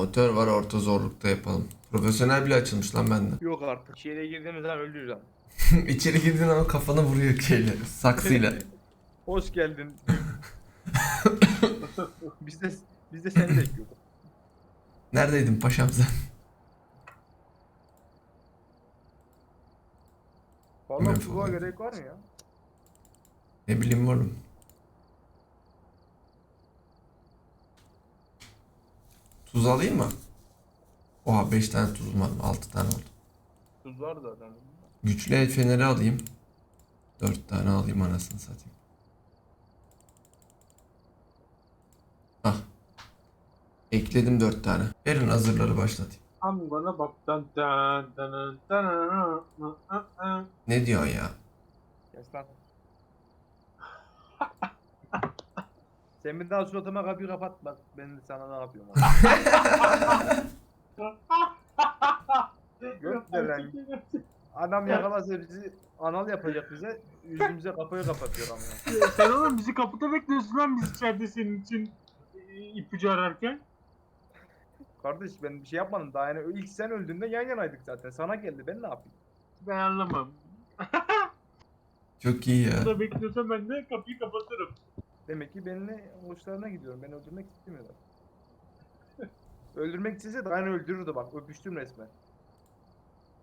Amatör var orta zorlukta yapalım. Profesyonel bile açılmış lan bende. Yok artık. İçeriye girdiğimiz zaman öldüreceğim. İçeri girdiğin ama kafana vuruyor şeyle saksıyla. Hoş geldin. biz de biz de seni bekliyorduk. Neredeydin paşam sen? Vallahi falan. gerek var mı ya? Ne bileyim oğlum. Tuz alayım mı? Oha 5 tane tuzum var. 6 tane oldu. Tuz var zaten. Güçlü el feneri alayım. 4 tane alayım anasını satayım. Hah. Ekledim 4 tane. Verin hazırları başlatayım. I'm gonna bak dan dan dan dan dan Ne diyorsun ya? Kes lan. Sen bir daha suratıma kapıyı kapat bak ben de sana ne yapıyorum. Yok de lan. Adam yakalasa bizi anal yapacak bize. Yüzümüze kapıyı kapatıyor ama. Sen oğlum bizi kapıda bekliyorsun lan biz içeride senin için e, ipucu ararken. Kardeş ben bir şey yapmadım daha yani ilk sen öldüğünde yan yanaydık zaten. Sana geldi ben ne yapayım? Ben anlamam. Çok iyi ya. Burada bekliyorsan ben de kapıyı kapatırım. Demek ki benimle hoşlarına gidiyorum. Ben öldürmek istemiyorlar. öldürmek istese daha öldürürdü bak. Öpüştüm resmen.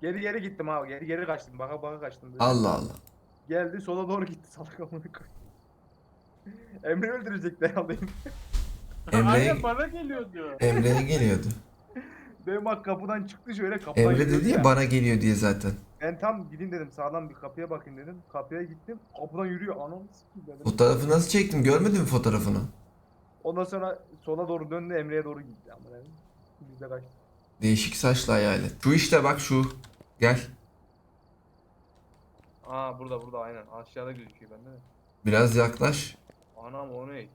Geri geri gittim abi. Geri geri kaçtım. Baka baka kaçtım. Böyle. Allah Allah. Geldi sola doğru gitti salak amına koyayım. Emre öldürecekti herhalde. Emre Aynen bana geliyordu. Emre'ye geliyordu. Benim bak kapıdan çıktı şöyle kapıdan Emre gidiyordu dedi ya bana geliyor diye zaten. Ben tam gideyim dedim sağdan bir kapıya bakayım dedim. Kapıya gittim. Kapıdan yürüyor. Anam sikeyim dedim. Fotoğrafı nasıl çektim görmedin mi fotoğrafını? Ondan sonra sola doğru döndü Emre'ye doğru gitti. Ama dedim. Biz de kaçtık. Değişik saçlı hayalet. Şu işte bak şu. Gel. Aa burada burada aynen. Aşağıda gözüküyor bende de. Biraz yaklaş. Anam o ne?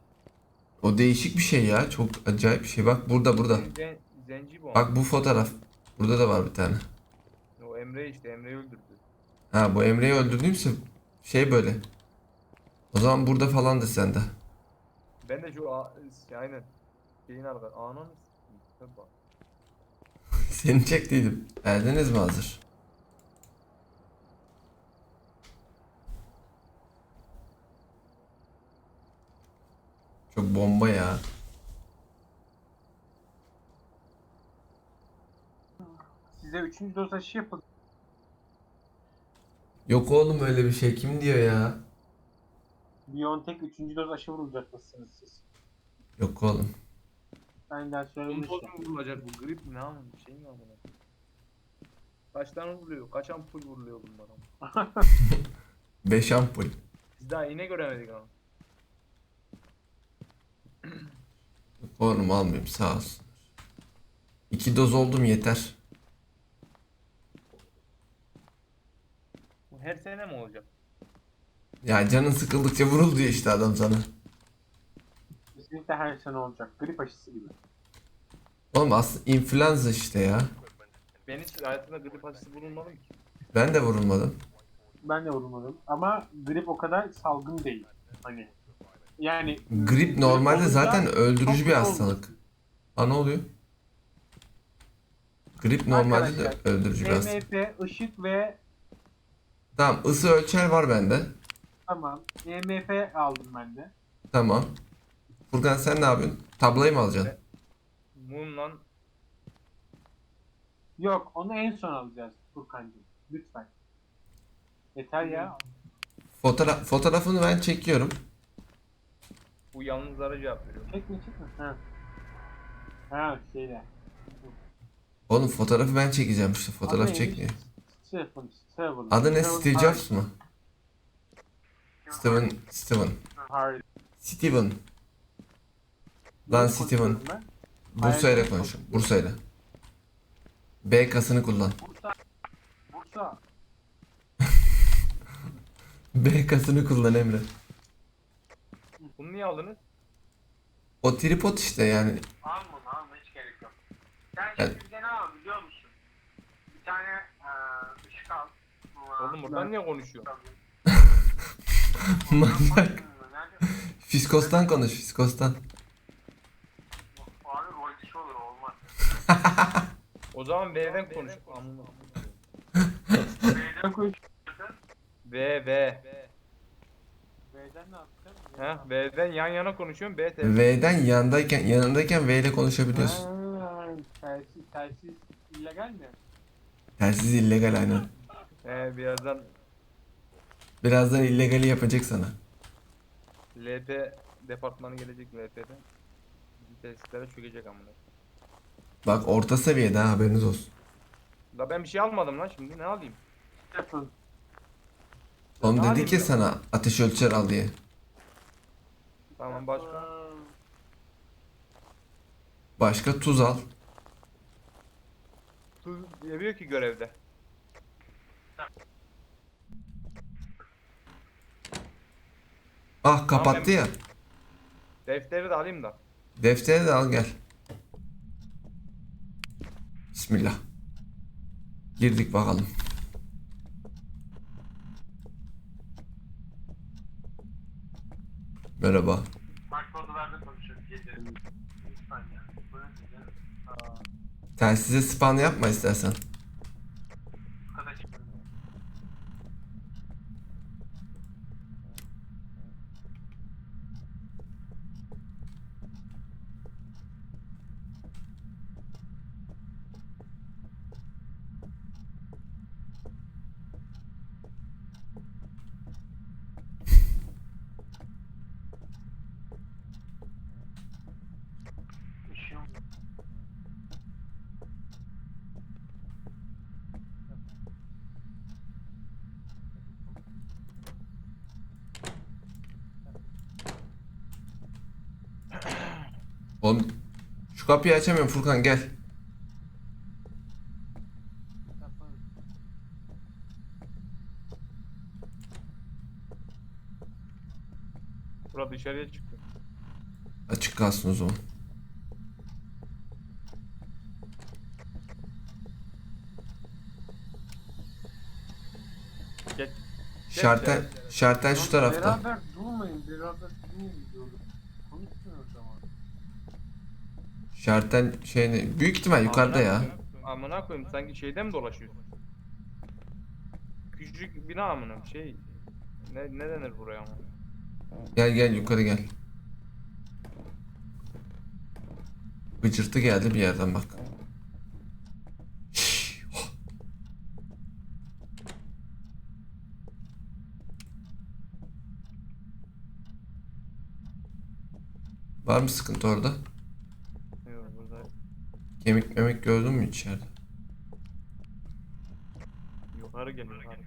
O değişik bir şey ya. Çok acayip bir şey. Bak burada burada. Zen, zenci bu. Bak bu fotoğraf. Burada da var bir tane. Emre işte Emre'yi öldürdü. Ha bu Emre'yi öldürdüğümse şey böyle. O zaman burada falan da sende. Ben de şu a- şey, aynen. Şeyin arka. Tabii bak. Seni çektiydim. Geldiniz mi hazır? Çok bomba ya. Size üçüncü doz aşı yapıldı. Yok oğlum öyle bir şey. Kim diyor ya? Biontech üçüncü doz aşı vurulacakmışsınız siz. Yok oğlum. Benden Bunun söylemiştim. mu vurulacak bu grip mi ne ama bir şey mi amına? Kaç tane vuruluyor? Kaç ampul vuruluyor bunlara? 5 ampul. Biz daha yine göremedik ama. Yok oğlum almayayım sağ olsun. 2 doz oldum yeter. Her sene mi olacak? Ya canın sıkıldıkça vurul diyor işte adam sana. Kesinlikle her sene olacak. Grip aşısı gibi. Oğlum aslında influenza işte ya. Ben hiç hayatımda grip aşısı bulunmadım ki. Ben de vurulmadım. Ben de vurulmadım. Ama grip o kadar salgın değil. Hani yani Grip normalde olunca zaten öldürücü çok bir kötü hastalık. Ha ne oluyor? Grip normalde de Arkadaşlar, öldürücü bir hastalık. EMF, ışık ve Tamam ısı ölçer var bende. tamam EMF aldım ben de. Tamam. Furkan sen ne yapıyorsun? Tablayı mı alacaksın? Mumla Yok onu en son alacağız Furkan'cığım. Lütfen. Yeter ya. Fotoğraf, fotoğrafını ben çekiyorum. bu yalnızlara cevap veriyor. Çekme çekme. Ha. Ha şeyle. Oğlum fotoğrafı ben çekeceğim işte. Fotoğraf çekmiyor. Stephen. Stephen. Adı ne? Stephen Steve. Jobs mu? Steven, Steven. Steven. Lan Steven. konuşuyorum ben? Bursa'yla konuşuyorum. Bursa'yla. B kasını kullan. Bursa. Bursa. B kasını kullan Emre. Bunu niye aldınız? O tripod işte yani. Alma alma hiç gerek yok. Sen şimdi bize ne al biliyor musun? Bir tane eee ışık al. Oğlum buradan niye konuşuyor? Manyak. Fiskos'tan konuş Fiskos'tan. Abi rol dışı olur olmaz. O zaman V'den konuş. Amına. B'den konuş. V V. B'den ne yapacağım? Ha V'den yan yana konuşuyorum. B T. V'den yandayken yanındayken V ile konuşabiliyorsun. Ha, telsiz, telsiz illegal mi? Telsiz illegal aynen. He birazdan Birazdan illegali yapacak sana. LP departmanı gelecek LP'den. Bizim tesislere çökecek amına. Bak orta seviyede ha, haberiniz olsun. Da ben bir şey almadım lan şimdi ne alayım? Yapın. Oğlum Ne dedi ki ya? sana ateş ölçer al diye. Tamam başka. Başka tuz al. Tuz yapıyor ki görevde. Ah kapattı ya. Defteri de alayım da. Defteri de al gel. Bismillah. Girdik bakalım. Merhaba. Odalarda konuşuyoruz. Aa, Telsize spawn yapma istersen. bu kadar şey- Üşüyorum. Oğlum şu kapıyı açamıyorum Furkan gel. Burada dışarıya çıktı. Açık kalsın o zaman. Geç. Şartel, şartel şu tarafta. Beraber durmayın. Beraber durmayın diyorum. Konuşmuyoruz ama. Şartel şey ne? Büyük ihtimal yukarıda ya. Amına koyayım sanki şeyde mi dolaşıyorsun? Küçücük bina amına şey. Ne, ne denir buraya ama? Gel gel yukarı gel. Gıcırtı geldi bir yerden bak. Var mı sıkıntı orada? Kemik memek gördün mü içeride? yukarı yukarı.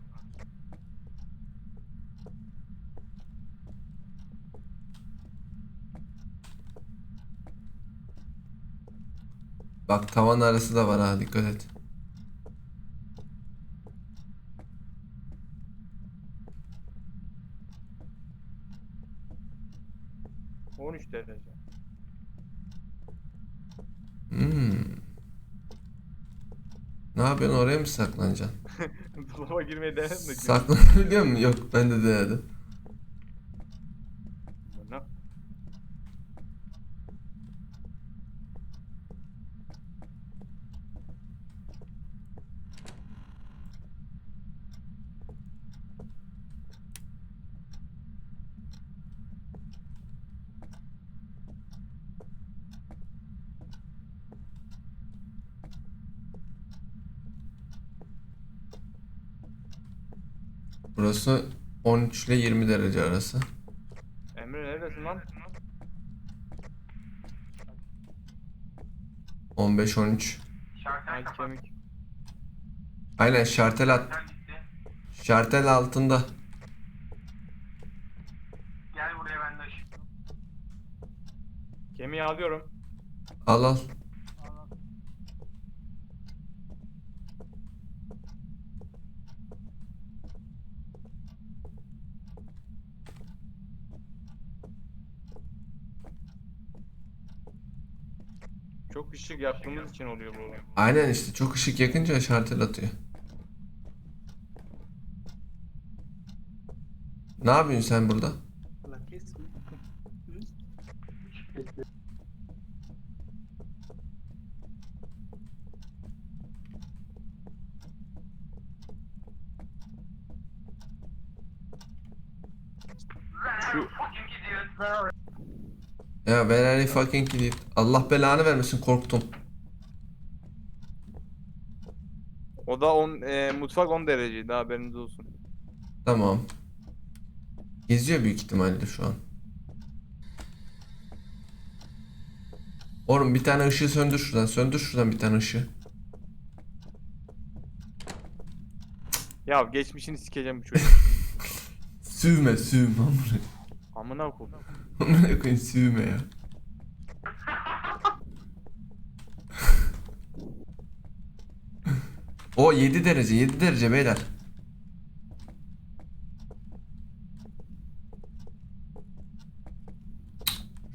Bak tavan arası da var ha dikkat et. Hı. 13 derece. Hmm. Ne yapıyorsun oraya mı saklanacaksın? Dolaba girmeyi denedim de. Saklanabiliyor musun? Yok ben de denedim. Ne? Burası 13 ile 20 derece arası. Emre neredesin lan? 15-13. Şartel Ay kapat. kemik. Aynen şartel at. Şartel. Şartel altında. Gel buraya ben de ışık. Kemiği alıyorum. Al al. Çok ışık yaktığımız için oluyor bu. Aynen işte çok ışık yakınca şartel atıyor. Ne yapıyorsun sen burada? Işık bekliyor. Şu Ya where are you fucking idiot? Allah belanı vermesin korktum. o da on, e, mutfak 10 dereceydi haberiniz olsun. Tamam. Geziyor büyük ihtimalle şu an. Oğlum bir tane ışığı söndür şuradan. Söndür şuradan bir tane ışığı. Ya geçmişini sikeceğim bu çocuğu. Sövme sövme amına. Amına koyayım. Amına koyayım sövme ya. O 7 derece 7 derece beyler.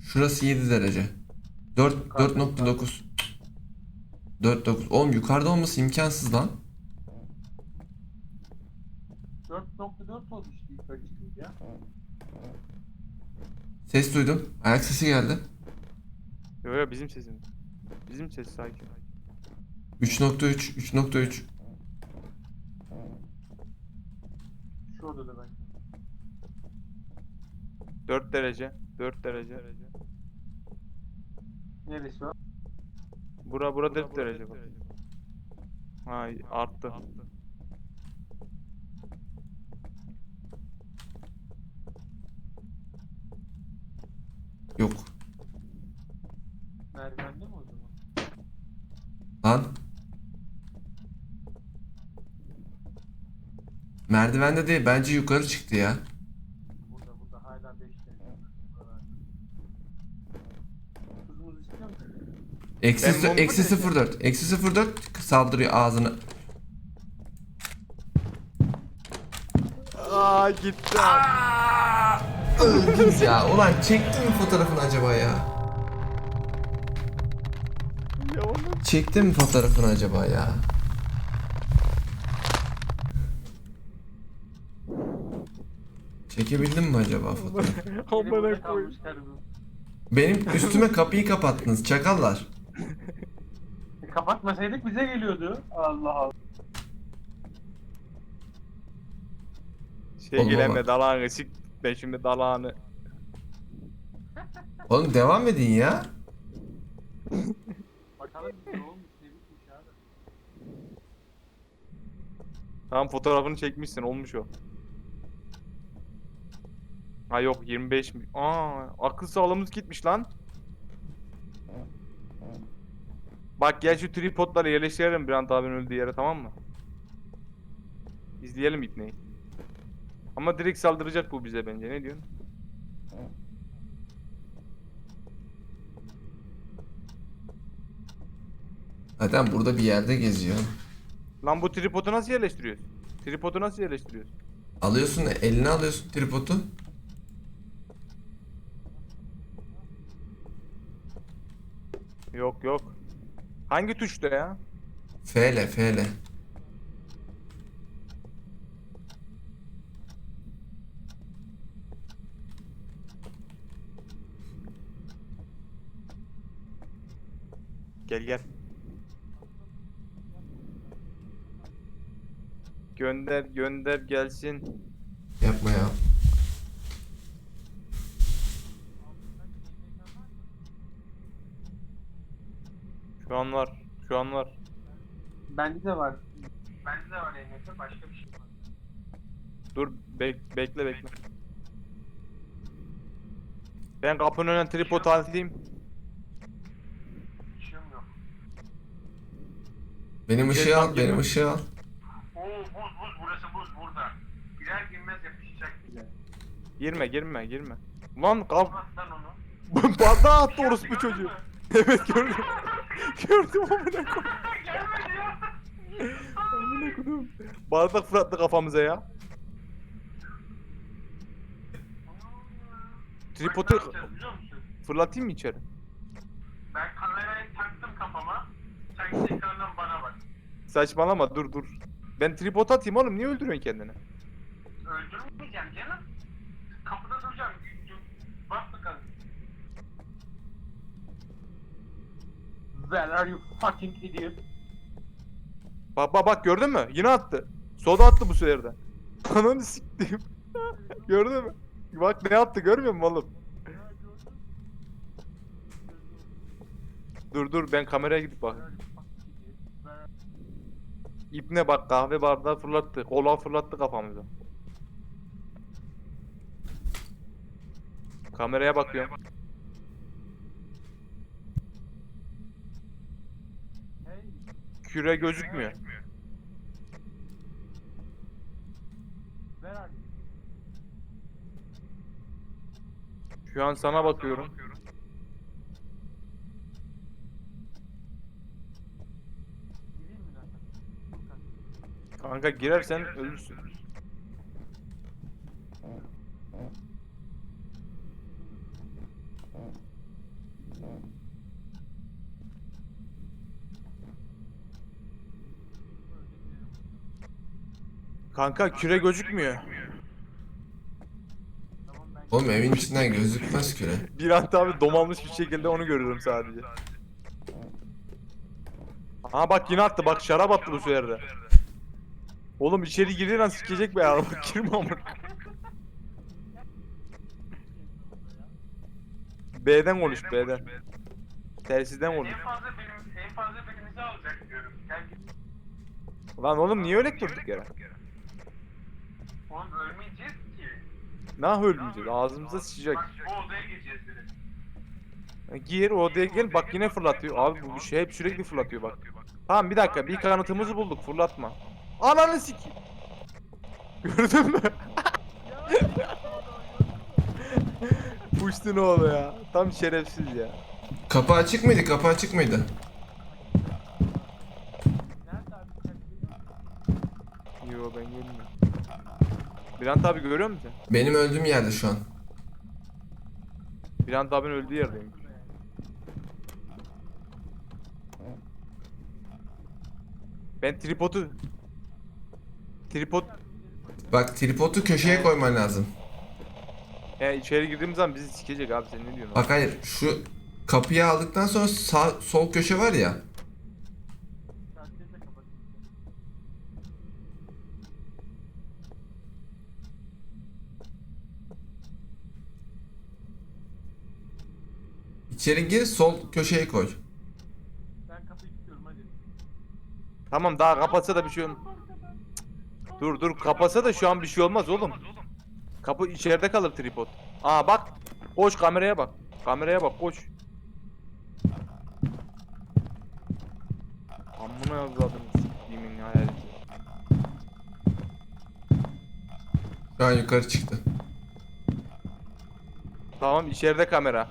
Şurası 7 derece. 4 4.9 4.9 Oğlum yukarıda olması imkansız lan. 4.4 oldu işte yukarı çıkınca. Ses duydum. Ayak sesi geldi. Yo yo bizim sesimiz. Bizim ses sakin. 3.3 3.3 Şurada da bence. 4 derece. 4 derece. Neresi o? Bura bura 4 derece bak. Ha arttı. Yok. Merdivende mi o zaman? Lan. Merdivende değil bence yukarı çıktı ya. Burada burada hala 5 derece. Buralarda. Tuzumuz istiyor musun? Eksi, Ben sı- bomba eksi çekeceğim. 04. Eksi 04 saldırıyor ağzını. Aa gitti. Öldünüz ya. Ulan çektin mi fotoğrafını acaba ya? Çektin mi fotoğrafını acaba ya? Çekebildin mi acaba fotoğrafı? Amına koyayım. Benim üstüme kapıyı kapattınız çakallar. E, Kapatmasaydık bize geliyordu. Allah Allah. Şey geleme bak. dalağını sik. Ben şimdi dalağını. Oğlum devam edin ya. Bakalım ne olmuş ne bitmiş abi. Tamam fotoğrafını çekmişsin olmuş o. Ha yok 25 mi? Aa akıl sağlığımız gitmiş lan. Bak gel şu tripodları yerleştirelim Brant abinin öldüğü yere tamam mı? İzleyelim ipneyi. Ama direkt saldıracak bu bize bence ne diyorsun? Zaten burada bir yerde geziyor. Lan bu tripodu nasıl yerleştiriyoruz? Tripodu nasıl yerleştiriyoruz? Alıyorsun eline alıyorsun tripodu. Yok yok. Hangi tuşta ya? F'le F'le. Gel gel. Gönder gönder gelsin. Yapma ya. Şu an var. Şu an var. Bende de var. Bende de var EMF başka bir şey var. Dur bek bekle bekle. Ben kapının önüne tripod atayım. Işığım yok. Benim ışığı al, benim ışığı al. Oo buz buz burası buz burada. Girer girmez yapışacak bize. Girme girme girme. Lan kap At lan onu. bardağı attı orospu çocuğu. evet gördüm. gördüm amına koyayım. Amına koyayım. Bardak fırlattı kafamıza ya. Tripodu fırlatayım mı içeri? Ben kamerayı taktım kafama. Sen tekrardan bana bak. Saçmalama dur dur. Ben tripod atayım oğlum niye öldürüyorsun kendini? Öldürmeyeceğim canım. Kapıda duracağım. Bak bakalım. Where are you fucking idiot? Bak bak bak gördün mü? Yine attı. Soda attı bu sefer de. Ananı siktim. gördün mü? Bak ne yaptı görmüyor musun oğlum? Dur dur ben kameraya gidip bak. İpne bak kahve bardağı fırlattı. Kola fırlattı kafamıza. Kameraya bakıyorum. Küre gözükmüyor. Şu an sana bakıyorum. Kanka girersen ölürsün. Kanka küre gözükmüyor. Oğlum evin içinden gözükmez küre. Bir anda abi domalmış bir şekilde onu görüyorum sadece. Aha bak yine attı bak şarap attı bu sefer de. Oğlum içeri girdiğin an sikecek be. Bak girme amına. B'den konuş B'den. Telsizden konuş. fazla birim, en fazla birimizi alacak diyorum. Lan oğlum niye öyle durduk yere? Oğlum ölmeyeceğiz ki. Nah ölmeyeceğiz ağzımıza sıçacak. Bak bu odaya gireceğiz direkt. Gir o odaya gel bak yine fırlatıyor. Abi bu şey hep sürekli fırlatıyor bak. Tamam bir dakika bir kanıtımızı bulduk fırlatma. Ananı sikeyim. Gördün mü? Puştu ne oldu ya? Tam şerefsiz ya. Kapı açık mıydı? Kapı açık mıydı? Yo ben görmüyorum. Birant abi görüyor musun? Benim öldüğüm yerde şu an. Birant abinin öldüğü yerdeyim. Ben tripodu... Tripod... Bak tripodu köşeye koyman lazım. He içeri girdiğimiz zaman bizi sikecek abi sen ne diyorsun? Bak hayır şu kapıyı aldıktan sonra sağ sol köşe var ya. İçeri gir sol köşeye koy. Ben kapıyı tutuyorum hadi. Tamam daha kapatsa da bir şey olmaz. Dur dur kapatsa da şu an bir şey olmaz oğlum. Kapı içeride kalır tripod. Aa bak. Koş kameraya bak. Kameraya bak koş. Amına yazladım siktiğimin hayaleti. Şu an yukarı çıktı. Tamam içeride kamera.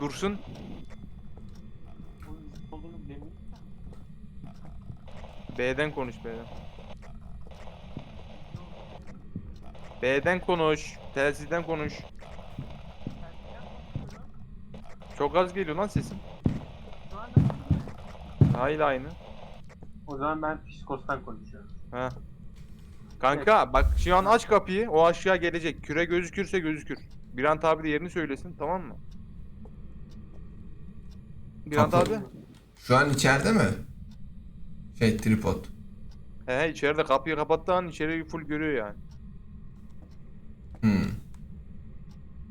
Dursun. B'den konuş B'den. B'den konuş. Telsizden konuş. Çok az geliyor lan sesin. Hayır aynı. O zaman ben psikostan konuşuyorum. Ha. Kanka bak şu an aç kapıyı. O aşağı gelecek. Küre gözükürse gözükür. Birant abi de yerini söylesin tamam mı? Birant Kapı- abi. Şu an içeride mi? Şey tripod. He he içeride kapıyı kapattığı an içeriği full görüyor yani. Hmm.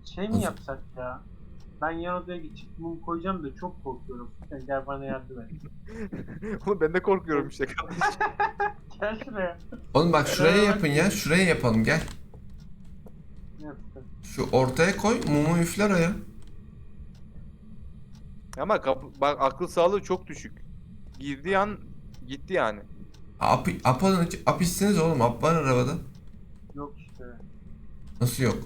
Şey mi yapsak ya? Ben yan odaya geçip mum koyacağım da çok korkuyorum. Sen gel bana yardım et. Oğlum ben de korkuyorum işte kardeşim. Gel şuraya. Oğlum bak şuraya yapın ya. Şuraya yapalım gel. Ne yaptın? Şu ortaya koy mumu üfler o ya. Ama bak akıl sağlığı çok düşük. Girdiği an gitti yani. Ap, apalın, apisiniz oğlum. Ap var arabada. Yok işte. Nasıl yok?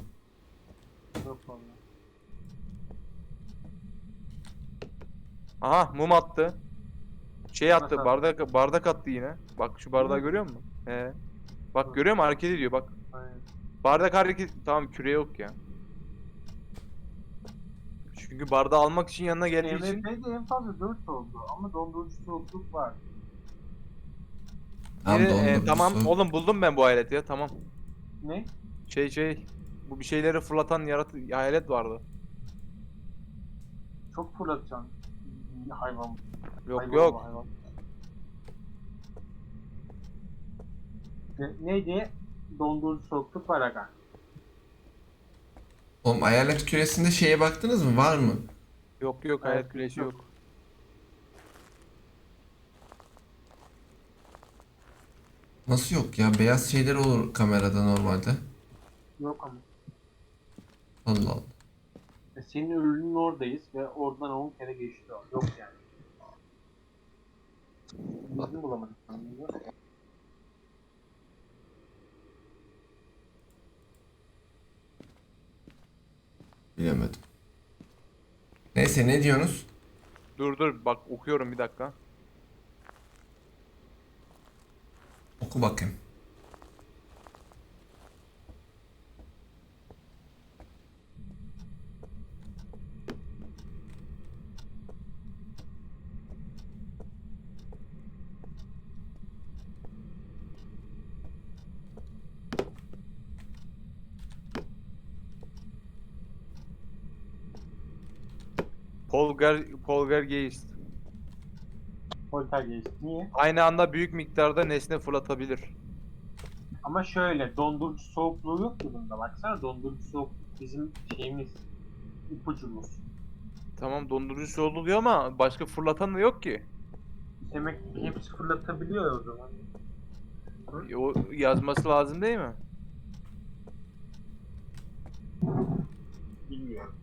Yok vallahi. Aha mum attı. Şey attı Nasıl? bardak bardak attı yine. Bak şu bardağı Hı. görüyor musun? He. Bak görüyor musun hareket ediyor bak. Aynen. Bardak hareket tamam küre yok ya. Çünkü bardağı almak için yanına geldiği için MVP'de en fazla 4 oldu ama dondurucu soğukluk var. Tam Biri, e, dondurucusu. tamam oğlum buldum ben bu aleti ya tamam. Ne? Şey şey bu bir şeyleri fırlatan yaratı hayalet vardı. Çok fırlatacaksın. Hayvan. Yok hayvan yok. hayvan. Ne- Neydi? dondurucu soğukluk var aga. Oğlum hayalet küresinde şeye baktınız mı? Var mı? Yok yok hayat güneşi yok. Nasıl yok ya? Beyaz şeyler olur kamerada normalde. Yok ama. Allah Allah. E, Senin ürünün oradayız ve oradan 10 kere geçti. Yok yani. Biz mi bulamadık? Bilemedim. Neyse ne diyorsunuz? Dur dur bak okuyorum bir dakika. Oku bakayım. Polgar Poltergeist. Poltergeist. Niye? Aynı anda büyük miktarda nesne fırlatabilir. Ama şöyle dondurucu soğukluğu yok ki bunda. Baksana dondurucu soğukluk bizim şeyimiz. ipucumuz. Tamam dondurucu oluyor ama başka fırlatan da yok ki. Demek ki hepsi fırlatabiliyor o zaman. E, O yazması lazım değil mi? Bilmiyorum.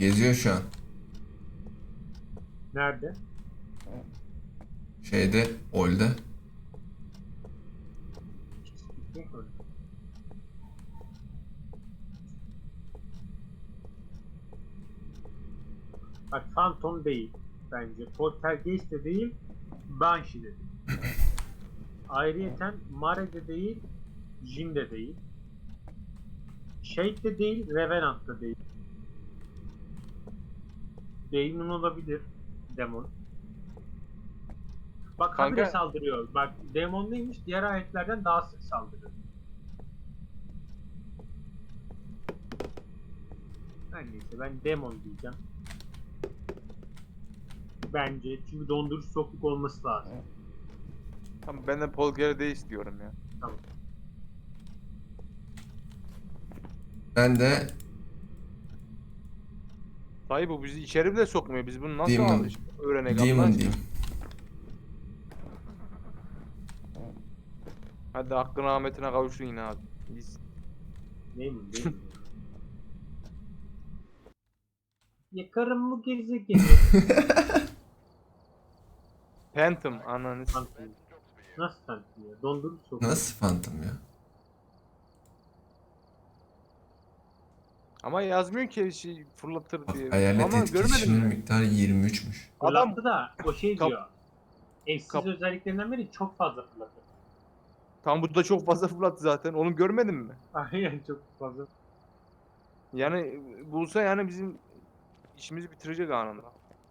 Geziyor şu an. Nerede? Şeyde, öyle. Bak Phantom değil bence. Poltergeist de değil, Banshee de değil. Ayrıyeten Mare de değil, Jin de değil. Shade de değil, Revenant da değil. Demon olabilir. Demon. Bak Kanka- habire saldırıyor. Bak demon neymiş? Diğer ayetlerden daha sık saldırıyor. Her neyse ben demon diyeceğim. Bence çünkü dondurucu soğukluk olması lazım. Tamam ben de Poltergeist diyorum ya. Tamam. Ben de Dayı bu bizi içeri bile sokmuyor. Biz bunu nasıl Demon. aldık? Öğrenek Demon diyeyim. Hadi hakkın rahmetine kavuşun yine abi. Biz. Değil mi? Yakarım mı gezegeni? Phantom ananı s- Phantom. Nasıl tanıtım ya? Dondurucu. Nasıl Phantom ya? Ama yazmıyor ki şey fırlatır diye. hayalet Ama görmedin etkisinin mi? miktarı 23'müş. Adam Fırlattı da o şey Kap- diyor. Eşsiz Kap- özelliklerinden biri çok fazla fırlatır. tam bu da çok fazla fırlattı zaten. Onu görmedin mi? Aynen çok fazla. Yani bulsa yani bizim işimizi bitirecek anında.